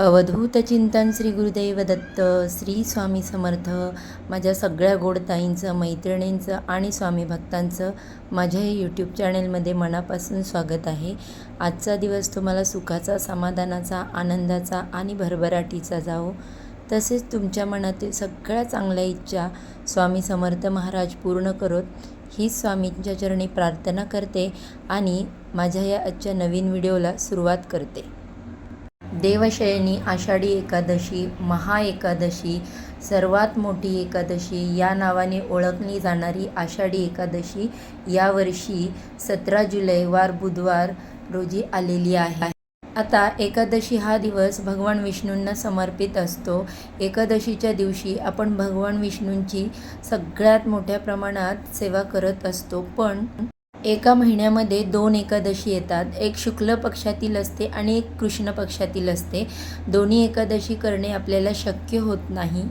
अवधूत चिंतन श्री गुरुदेव दत्त श्री स्वामी समर्थ माझ्या सगळ्या गोडताईंचं मैत्रिणींचं आणि स्वामी भक्तांचं माझ्या यूट्यूब चॅनेलमध्ये मनापासून स्वागत आहे. आजचा दिवस तुम्हाला सुखाचा समाधानाचा आनंदाचा आणि भरभराटीचा जावो. तसेच तुमच्या मनातील सगळ्या चांगल्या इच्छा स्वामी समर्थ महाराज पूर्ण करोत. ही स्वामींच्या चरणी प्रार्थना करते आणि माझ्या या आजच्या नवीन व्हिडिओला सुरुवात करते. देवशयनी आषाढी एकादशी महाएकादशी सर्वात मोठी एकादशी या नावाने ओळखली जाणारी आषाढी एकादशी यावर्षी सतरा जुलै वार बुधवार रोजी आलेली आहे. आता एकादशी हा दिवस भगवान विष्णूंना समर्पित असतो. एकादशीच्या दिवशी आपण भगवान विष्णूंची सगळ्यात मोठ्या प्रमाणात सेवा करत असतो. पण एका महिन्यामध्ये दोन एकादशी येतात. एक शुक्ल पक्षातील असते आणि एक कृष्ण पक्षातील असते. दोन्ही एकादशी करणे आपल्याला शक्य होत नाही.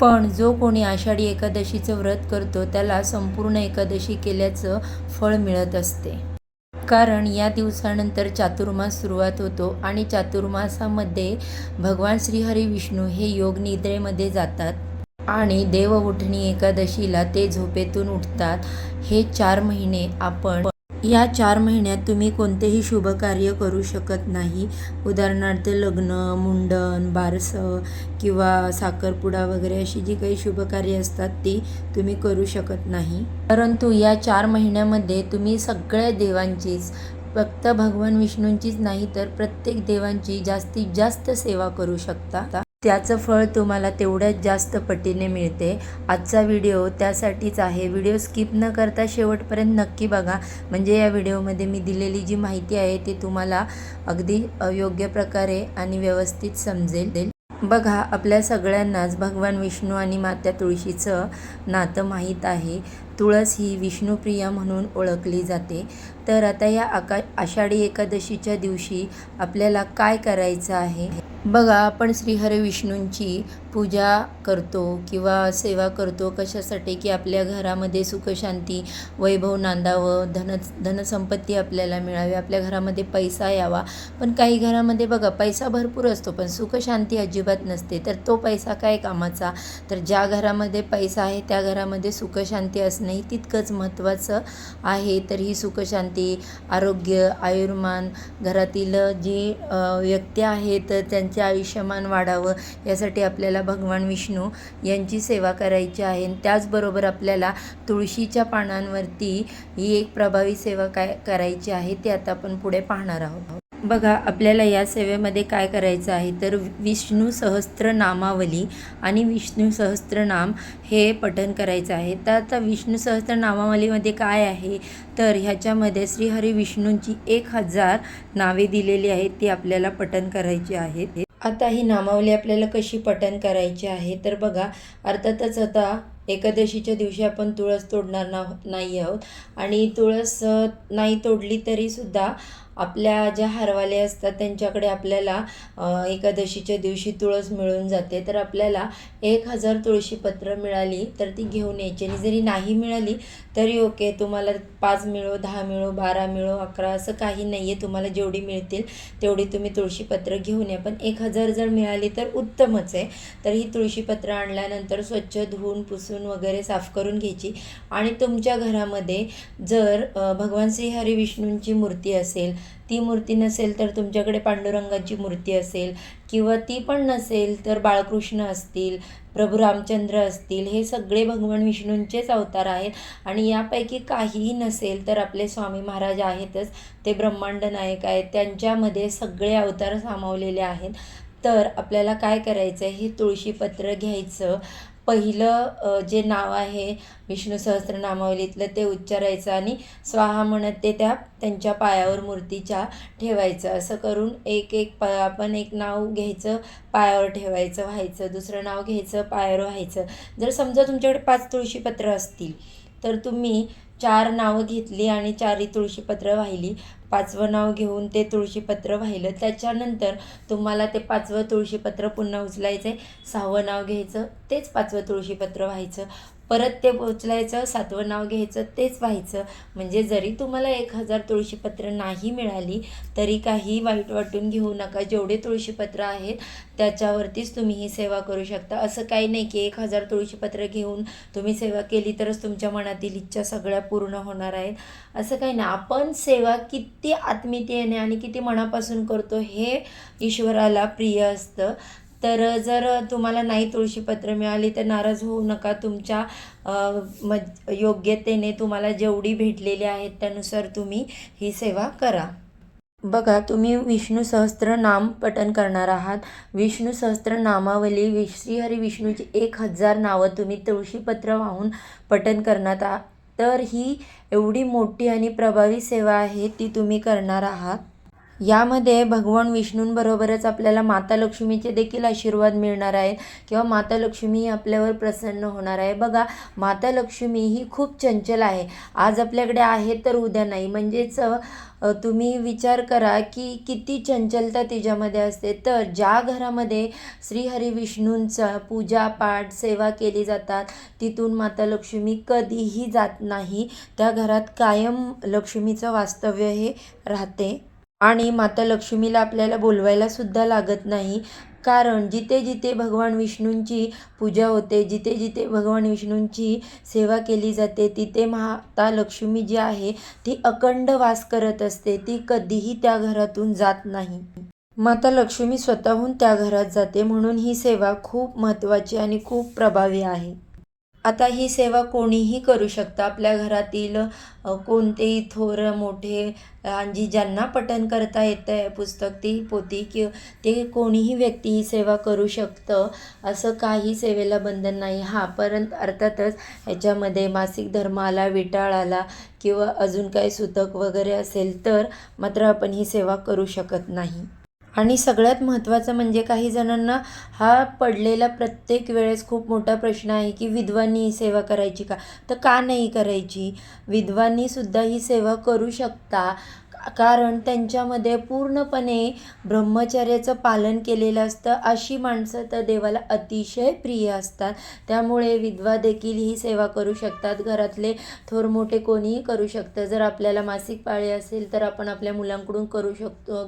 पण जो कोणी आषाढी एकादशीचं व्रत करतो त्याला संपूर्ण एकादशी केल्याचं फळ मिळत असते. कारण या दिवसानंतर चातुर्मास सुरुवात होतो आणि चातुर्मासामध्ये भगवान श्रीहरी विष्णू हे योग निद्रेमध्ये जातात. आणि देव उठणी एकादशीला ते झोपेतून उठतात. हे चार महिने आपण या चार महिन्यात तुम्ही कोणतेही शुभ कार्य करू शकत नाही. उदाहरणार्थ लग्न मुंडन बारसं किंवा साखरपुडा वगैरे अशी जी काही शुभ कार्य असतात ती तुम्ही करू शकत नाही. परंतु या चार महिन्यामध्ये तुम्ही सगळ्या देवांचीच फक्त भगवान विष्णूंचीच नाही तर प्रत्येक देवांची जास्तीत जास्त सेवा करू शकता. त्याचं फळ तुम्हाला तेवढ्याच जास्त पटीने मिळते. आजचा व्हिडिओ त्यासाठीच आहे. व्हिडिओ स्किप न करता शेवटपर्यंत नक्की बघा. म्हणजे या व्हिडिओमध्ये मी दिलेली जी माहिती आहे ती तुम्हाला अगदी योग्य प्रकारे आणि व्यवस्थित समजेल. बघा आपल्या सगळ्यांनाच भगवान विष्णू आणि मात्या तुळशीचं नातं माहीत आहे. तुळस ही विष्णुप्रिया म्हणून ओळखली जाते. तर आता या आका आषाढी एकादशीच्या दिवशी आपल्याला काय करायचं आहे? बघा आपण श्रीहरी विष्णूंची पूजा करतो किंवा सेवा करतो कशासाठी? की आपल्या घरामध्ये सुखशांती वैभव नांदावं धन धनसंपत्ती आपल्याला मिळावी आपल्या घरामध्ये पैसा यावा. पण काही घरामध्ये बघा पैसा भरपूर असतो पण सुखशांती अजिबात नसते. तर तो पैसा काय कामाचा? तर ज्या घरामध्ये पैसा आहे त्या घरामध्ये सुखशांती असणंही तितकंच महत्त्वाचं आहे. तर ही सुखशांती आरोग्य आयुर्मान घरातील जी व्यक्ती आहेत त्यांचे आयुष्यमान वाढावं यासाठी आपल्याला भगवान विष्णू यांची सेवा करायची आहे. आणि त्याचबरोबर आपल्याला तुळशीच्या पानांवरती ही एक प्रभावी सेवा काय करायची आहे ते आता आपण पुढे पाहणार आहोत. बघा आपल्याला या सेवेमध्ये काय करायचं आहे? तर विष्णू सहस्त्र नामावली आणि विष्णू सहस्त्रनाम हे पठन करायचं आहे. तर आता विष्णू सहस्त्र नामावलीमध्ये काय आहे? तर ह्याच्यामध्ये श्रीहरी विष्णूंची एक हजार नावे दिलेली आहेत ती आपल्याला पठन करायची आहेत. आता ही नामावली आपल्याला कशी पठन करायची आहे? तर बघा अर्थातच आता एकादशीच्या दिवशी आपण तुळस तोडणार ना नाही आहोत. आणि तुळस नाही तोडली तरीसुद्धा आपल्या ज्या हारवाले असतात त्यांच्याकडे आपल्याला एकादशीच्या दिवशी तुळस मिळून जाते. तर आपल्याला एक हजार तुळशीपत्र मिळाली तर ती घेऊन यायची. आणि जरी नाही मिळाली तरी ओके तुम्हाला पाच मिळो दहा मिळो बारा मिळो अकरा असं काही नाही आहे तुम्हाला जेवढी मिळतील तेवढी तुम्ही तुळशीपत्र घेऊन या. पण एक हजार जर मिळाली तर उत्तमच आहे. तर ही तुळशीपत्र आणल्यानंतर स्वच्छ धुवून पुसून वगैरे साफ करून घ्यायची. आणि तुमच्या घरामध्ये जर भगवान श्री हरी विष्णूंची मूर्ती असेल ती मूर्ती नसेल तर तुमच्याकडे पांडुरंगाची मूर्ती असेल किंवा ती पण नसेल तर बाळकृष्ण असतील प्रभू रामचंद्र असतील हे सगळे भगवान विष्णूंचेच अवतार आहेत. आणि यापैकी काहीही नसेल तर आपले स्वामी महाराज आहेतच ते ब्रह्मांड नायक आहेत त्यांच्यामध्ये सगळे अवतार सामावलेले आहेत. तर आपल्याला काय करायचं आहे हे तुळशीपत्र घ्यायचं. पहिलं जे नाव आहे विष्णू सहस्त्रनामावलीतलं ते उच्चारायचं आणि स्वाहा म्हणत ते त्या त्यांच्या पायावर मूर्तीच्या ठेवायचं. असं करून एक एक प आपण एक नाव घ्यायचं पायावर ठेवायचं व्हायचं. दुसरं नाव घ्यायचं पायावर व्हायचं. जर समजा तुमच्याकडे पाच तुळशीपत्र असतील तर तुम्ही चार नावं घेतली आणि चारही तुळशीपत्र वाहिली. पाचवं नाव घेऊन ते तुळशीपत्र वाहिलं. त्याच्यानंतर तुम्हाला ते पाचवं तुळशीपत्र पुन्हा उचलायचं आहे सहावं नाव घ्यायचं. तेच पाचवं तुळशीपत्र व्हायचं. परत ते पोचलायचं सातवं नाव घ्यायचं तेच व्हायचं. म्हणजे जरी तुम्हाला एक हजार तुळशीपत्र नाही मिळाली तरी काही वाईट वाटून घेऊ नका. जेवढे तुळशीपत्र आहेत त्याच्यावरतीच तुम्ही ही सेवा करू शकता. असं काही नाही की एक हजार तुळशीपत्र घेऊन तुम्ही सेवा केली तरच तुमच्या मनातील इच्छा सगळ्या पूर्ण होणार आहेत. असं काही नाही. आपण सेवा किती आत्मीयतेने आणि किती मनापासून करतो हे ईश्वराला प्रिय असतं. तर जर तुम्हाला नाही तुळशीपत्र मिळाली तर नाराज होऊ नका. तुमच्या म योग्यतेने तुम्हाला जेवढी भेटलेली आहेत त्यानुसार तुम्ही ही सेवा करा. बघा तुम्ही विष्णू सहस्त्र नाम पठन करणार आहात. विष्णू सहस्त्र नामावली वि श्रीहरी विष्णूची एक हजार नावं तुम्ही तुळशीपत्र वाहून पठन करणार आहात तर ही एवढी मोठी आणि प्रभावी सेवा आहे ती तुम्ही करणार आहात. यामध्ये भगवान विष्णूंबरोबरच आपल्याला माता लक्ष्मीचे देखील आशीर्वाद मिळणार आहे किंवा माता लक्ष्मी ही आपल्यावर प्रसन्न होणार आहे. बघा माता लक्ष्मी ही खूप चंचल आहे. आज आपल्याकडे आहे तर उद्या नाही. म्हणजेच तुम्ही विचार करा की किती चंचलता तिच्यामध्ये असते. तर ज्या घरामध्ये श्रीहरी विष्णूंचा पूजा पाठ सेवा केली जातात तिथून माता लक्ष्मी कधीही जात नाही. त्या घरात कायम लक्ष्मीचं वास्तव्य हे राहते. आणि माता लक्ष्मीला आपल्याला बोलवायला सुद्धा लागत नाही. कारण जिथे जिथे भगवान विष्णूंची पूजा होते जिथे जिथे भगवान विष्णूंची सेवा केली जाते तिथे माता लक्ष्मी जी आहे ती अखंड वास करत असते. ती कधीही त्या घरातून जात नाही. माता लक्ष्मी स्वतःहून त्या घरात जाते. म्हणून ही सेवा खूप महत्त्वाची आणि खूप प्रभावी आहे. आता ही सेवा कोणीही करू शकतं. आपल्या घरातील कोणतेही थोर मोठे आणि ज्यांना पठन करता येतं आहे पुस्तक ती पोती कि ते कोणीही व्यक्ती ही सेवा करू शकतं. असं काही सेवेला बंधन नाही. हा परंतु अर्थातच ह्याच्यामध्ये मासिक धर्म आला विटाळ आला किंवा अजून काही सुतक वगैरे असेल तर मात्र आपण ही सेवा करू शकत नाही. आणि सगळ्यात महत्त्वाचं म्हणजे काही जणांना हा पडलेला प्रत्येक वेळेस खूप मोठा प्रश्न आहे की विधवांनी ही सेवा करायची का? तर का नाही करायची? विधवांनीसुद्धा ही सेवा करू शकता. कारण त्यांच्यामध्ये पूर्णपणे ब्रह्मचर्याचं पालन केलेलं असतं. अशी माणसं तर देवाला अतिशय प्रिय असतात. त्यामुळे विधवा देखील ही सेवा करू शकतात. घरातले थोर मोठे कोणीही करू शकतं. जर आपल्याला मासिक पाळी असेल तर आपण आपल्या मुलांकडून करू शकतो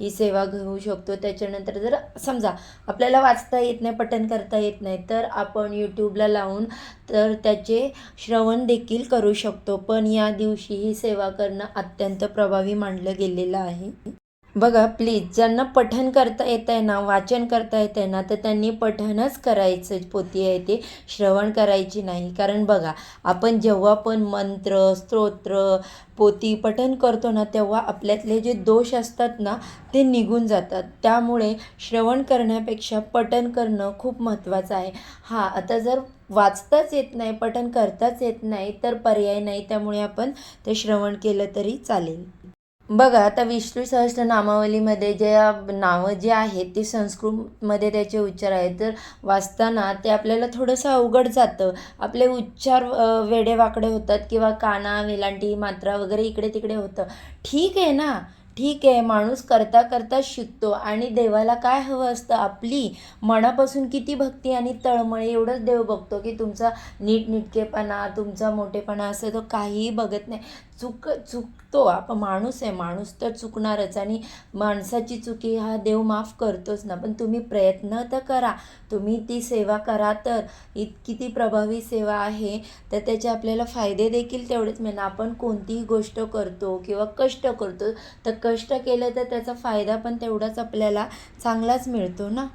ही सेवा घेऊ शकतो. त्याच्यानंतर जर समजा आपल्याला वाचता येत नाही पठण करता येत नाही तर आपण यूट्यूबला लावून तर त्याचे श्रवण देखील करू शकतो. पण या दिवशी ही सेवा करणं अत्यंत प्रभावी मानलं गेलेलं आहे. बघा प्लीज ज्यांना पठन करता येत आहे ना वाचन करता येत आहे ना तर त्यांनी पठनच करायचं पोती आहे ते श्रवण करायची नाही. कारण बघा आपण जेव्हा पण मंत्र स्तोत्र पोती पठन करतो ना तेव्हा आपल्यातले जे दोष असतात ना ते निघून जातात. त्यामुळे श्रवण करण्यापेक्षा पठन करणं खूप महत्त्वाचं आहे. हा आता जर वाचताच येत नाही पठन करताच येत नाही तर पर्याय नाही. त्यामुळे आपण ते श्रवण केलं तरी चालेल. बघा आता विष्णू सहस्त्र नामावलीमध्ये ज्या नावं जे आहेत ते संस्कृतमध्ये त्याचे उच्चार आहेत. तर वाचताना ते आपल्याला थोडंसं अवघड जातं. आपले उच्चार वेडेवाकडे होतात किंवा काना वेलांटी मात्रा वगैरे इकडे तिकडे होतं. ठीक आहे ना? ठीक आहे. माणूस करता करता शिकतो आणि देवाला काय हवं असतं? आपली मनापासून किती भक्ती आणि तळमळ एवढंच देव बघतो की तुमचा नीटनिटकेपणा तुमचा मोठेपणा असं तो काहीही बघत नाही. चुक चुकतो आपण माणूस आहे माणूस तर चुकणारच. आणि माणसाची चुकी हा देव माफ करतोच ना. पण तुम्ही प्रयत्न तर करा. तुम्ही ती सेवा करा तर. इतकी ती प्रभावी सेवा आहे. तर त्याचे आपल्याला फायदे देखील तेवढेच मिळणार. आपण कोणतीही गोष्ट करतो किंवा कष्ट करतो तर कष्ट केलं तर त्याचा फायदा पण तेवढाच आपल्याला चांगलाच मिळतो ना.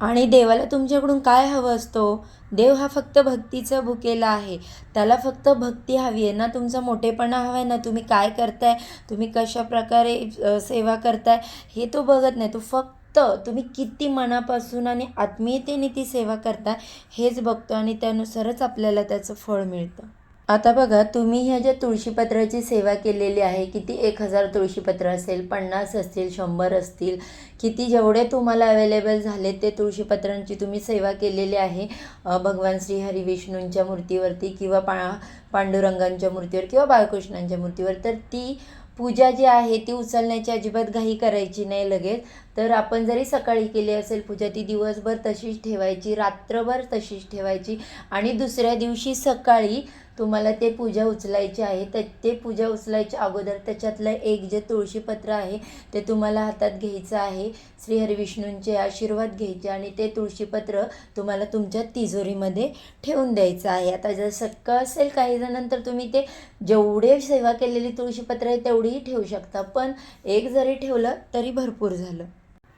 आणि देवाला तुमच्याकडून काय हवं असतो? देव हा फक्त भक्तीचा भुकेला आहे. त्याला फक्त भक्ती हवी आहे ना? तुमचा मोठेपणा हवा आहे ना? तुम्ही काय करताय? तुम्ही कशा प्रकारे सेवा करताय? हे तो बघत नाही. तो फक्त तुम्ही किती मनापासून आणि आत्मीयतेने ती सेवा करता हेच बघतो आणि त्यानुसारच आपल्याला त्याचं फळ मिळतं. आता बघा तुम्ही ह्या ज्या तुळशीपत्राची सेवा केलेली आहे किती एक हजार तुळशीपत्र असेल पन्नास असतील शंभर असतील किती जेवढे तुम्हाला अवेलेबल झाले ते तुळशीपत्रांची तुम्ही सेवा केलेली आहे. भगवान श्री हरी विष्णूंच्या मूर्तीवरती किंवा पा पांडुरंगांच्या मूर्तीवर किंवा बाळकृष्णांच्या मूर्तीवर तर ती पूजा जी आहे ती उचलण्याची अजिबात घाई करायची नाही लगेच. तर आपण जरी सकाळी केली असेल पूजा ती दिवसभर तशीच ठेवायची रात्रभर तशीच ठेवायची आणि दुसऱ्या दिवशी सकाळी तुम्हाला ते पूजा उचलायची आहे तर ते पूजा उचलायच्या अगोदर त्याच्यातलं एक जे तुळशीपत्र आहे ते तुम्हाला हातात घ्यायचं आहे. श्री हरिविष्णूंचे आशीर्वाद घ्यायचे आणि ते तुळशीपत्र तुम्हाला तुमच्या तिजोरीमध्ये ठेवून द्यायचं आहे. आता जर सक्क असेल काही जणांतर तुम्ही ते जेवढे सेवा केलेली तुळशीपत्र आहे तेवढीही ठेवू शकता. पण एक जरी ठेवलं तरी भरपूर झालं.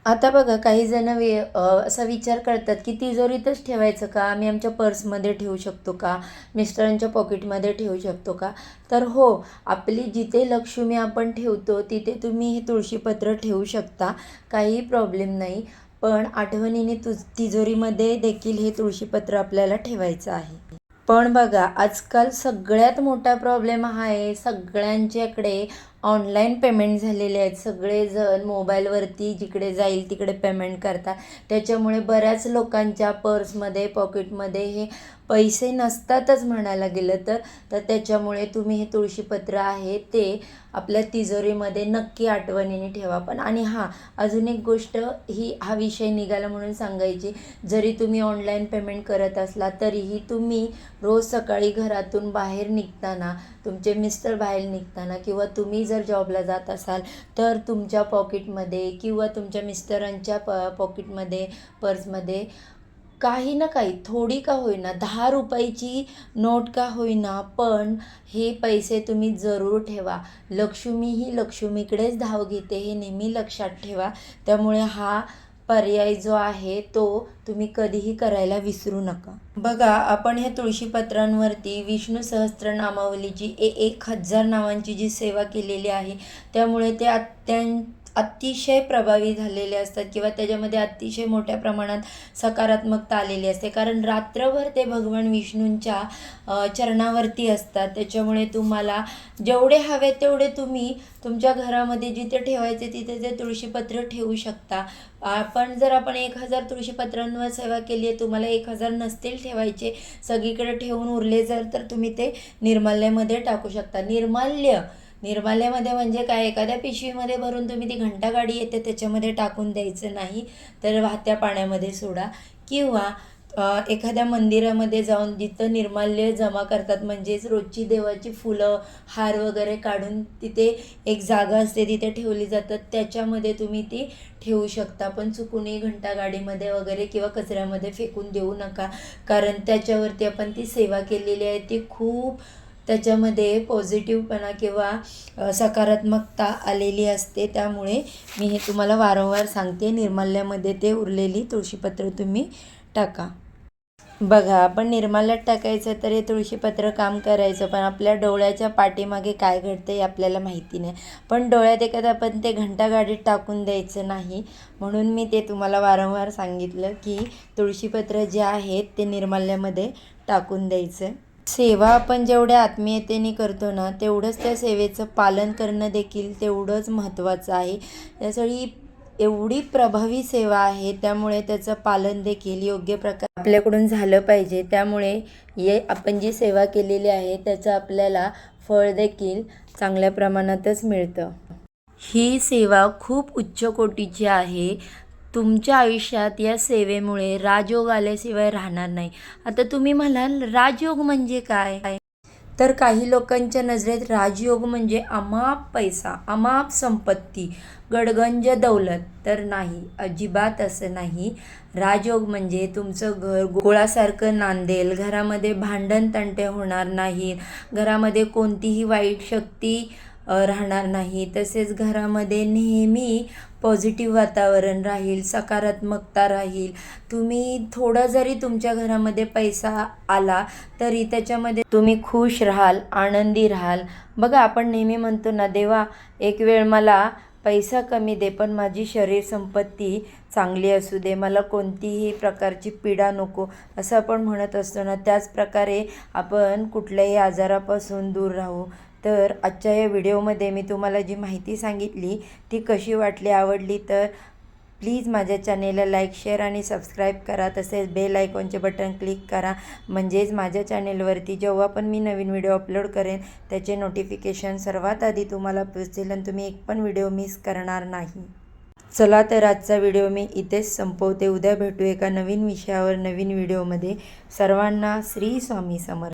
आता बघा काही जण वे असा विचार करतात की तिजोरीतच ठेवायचं का? आम्ही आमच्या पर्समध्ये ठेवू शकतो का? मिस्टरांच्या पॉकेटमध्ये ठेवू शकतो का? तर हो आपली जिथे लक्ष्मी आपण ठेवतो तिथे तुम्ही हे तुळशीपत्र ठेवू शकता. काही प्रॉब्लेम नाही. पण आठवणीने तु तिजोरीमध्ये देखील हे तुळशीपत्र आपल्याला ठेवायचं आहे. पण बघा आजकाल सगळ्यात मोठा प्रॉब्लेम हा आहे सगळ्यांच्याकडे ऑनलाईन पेमेंट झालेले आहेत. सगळेजण मोबाईलवरती जिकडे जाईल तिकडे पेमेंट करतात. त्याच्यामुळे बऱ्याच लोकांच्या पर्समध्ये पॉकेटमध्ये हे पैसे नसतातच म्हणायला गेलं तर तर त्याच्यामुळे तुम्ही हे तुळशीपत्र आहे ते आपल्या तिजोरीमध्ये नक्की आठवणीने ठेवा. पण आणि हां अजून एक गोष्ट ही हा विषय निघाला म्हणून सांगायची. जरी तुम्ही ऑनलाईन पेमेंट करत असला तरीही तुम्ही रोज सकाळी घरातून बाहेर निघताना तुमचे मिस्टर बाहेर निघताना किंवा तुम्ही जर जॉबला जात असाल तर तुमच्या पॉकेटमध्ये किंवा तुमच्या मिस्टरांच्या प पॉकेटमध्ये पर्समध्ये काही ना काही थोडी का होईना दहा रुपयाची नोट का होईना पण हे पैसे तुम्ही जरूर ठेवा. लक्ष्मी ही लक्ष्मीकडेच धाव घेते हे नेहमी लक्षात ठेवा. त्यामुळे हा पर्याय जो आहे तो तुम्ही कधीही करायला विसरू नका. बघा आपण ह्या तुळशीपत्रांवरती विष्णू सहस्त्रनामावलीची ए एक हजार नावांची जी सेवा केलेली आहे त्यामुळे ते अत्यंत अतिशय प्रभावी झालेले असतात किंवा त्याच्यामध्ये अतिशय मोठ्या प्रमाणात सकारात्मकता आलेली असते. कारण रात्रभर ते भगवान विष्णूंच्या चरणावरती असतात. त्याच्यामुळे तुम्हाला जेवढे हवे तेवढे तुम्ही तुमच्या घरामध्ये जिथे ठेवायचे तिथे ते तुळशीपत्र ठेवू शकता. आपण जर आपण एक हजार तुळशीपत्रांवर सेवा केली आहे तुम्हाला एक हजार नसतील ठेवायचे. सगळीकडे ठेवून उरले जर तर तुम्ही ते निर्माल्यामध्ये टाकू शकता. निर्माल्य निर्माल्यामध्ये म्हणजे काय? एखाद्या पिशवीमध्ये भरून तुम्ही ती घंटागाडी येते त्याच्यामध्ये टाकून द्यायचं नाही तर वाहत्या पाण्यामध्ये सोडा. किंवा एखाद्या मंदिरामध्ये जाऊन जिथं निर्माल्य जमा करतात म्हणजेच रोजची देवाची फुलं हार वगैरे काढून तिथे एक जागा असते तिथे ठेवली जातात त्याच्यामध्ये तुम्ही ती ठेवू शकता. पण चुकूनही घंटागाडीमध्ये वगैरे किंवा कचऱ्यामध्ये फेकून देऊ नका. कारण त्याच्यावरती आपण ती सेवा केलेली आहे ती खूप त्याच्यामध्ये पॉझिटिव्हपणा किंवा सकारात्मकता आलेली असते. त्यामुळे मी हे तुम्हाला वारंवार सांगते. निर्माल्यामध्ये ते उरलेली तुळशीपत्र तुम्ही टाका. बघा आपण निर्माल्यात टाकायचं तर हे तुळशीपत्र काम करायचं पण आपल्या डोळ्याच्या पाठीमागे काय घडतं हे आपल्याला माहिती नाही. पण डोळ्यात एखादं आपण ते घंटागाडीत टाकून द्यायचं नाही म्हणून मी ते तुम्हाला वारंवार सांगितलं की तुळशीपत्र जे आहेत ते निर्माल्यामध्ये टाकून द्यायचं. सेवा आपण जेवढ्या आत्मीयतेने करतो ना तेवढंच त्या सेवेचं पालन करणं देखील तेवढंच महत्त्वाचं आहे. त्यासाठी एवढी प्रभावी सेवा आहे त्यामुळे त्याचं पालन देखील योग्य प्रकार आपल्याकडून झालं पाहिजे. त्यामुळे ये आपण जी सेवा केलेली आहे त्याचं आपल्याला फळ देखील चांगल्या प्रमाणातच मिळतं. ही सेवा खूप उच्च कोटीची आहे. तुमच्या आयुष्यात या सेवेमुळे राजयोग आल्याशिवाय राहणार नाही. आता तुम्ही म्हणाल राजयोग म्हणजे काय? तर काही लोकांच्या नजरेत राजयोग म्हणजे अमाप पैसा अमाप संपत्ती गडगंज दौलत. तर नाही अजिबात असं नाही. राजयोग म्हणजे तुमचं घर गोळासारखं नांदेल. घरामध्ये भांडण तंटे होणार नाहीत. घरामध्ये कोणतीही वाईट शक्ती राहणार नाही. तसेच घरामध्ये नेहमी पॉझिटिव्ह वातावरण राहील सकारात्मकता राहील. तुम्ही थोडं जरी तुमच्या घरामध्ये पैसा आला तरी त्याच्यामध्ये तुम्ही खुश राहाल आनंदी राहाल. बघा आपण नेहमी म्हणतो ना देवा एक वेळ मला पैसा कमी दे पण माझी शरीर संपत्ती चांगली असू दे. मला कोणतीही प्रकारची पीडा नको. असं आपण म्हणत असतो ना त्याच प्रकारे आपण कुठल्याही आजारापासून दूर राहू. तर आजच्या या व्हिडिओमध्ये मी तुम्हाला जी माहिती सांगितली ती कशी वाटली आवडली तर प्लीज माझ्या चॅनेलला लाईक शेअर आणि सबस्क्राईब करा. तसेच बेल आयकॉनचे बटन क्लिक करा. म्हणजेच माझ्या चॅनेलवरती जेव्हा पण मी नवीन व्हिडिओ अपलोड करेन त्याचे नोटिफिकेशन सर्वात आधी तुम्हाला पोचेल आणि तुम्ही एक पण व्हिडिओ मिस करणार नाही. चला तर आजचा व्हिडिओ मी इथेच संपवते. उद्या भेटू एका नवीन विषयावर नवीन व्हिडिओमध्ये. सर्वांना श्री स्वामी समर्थ.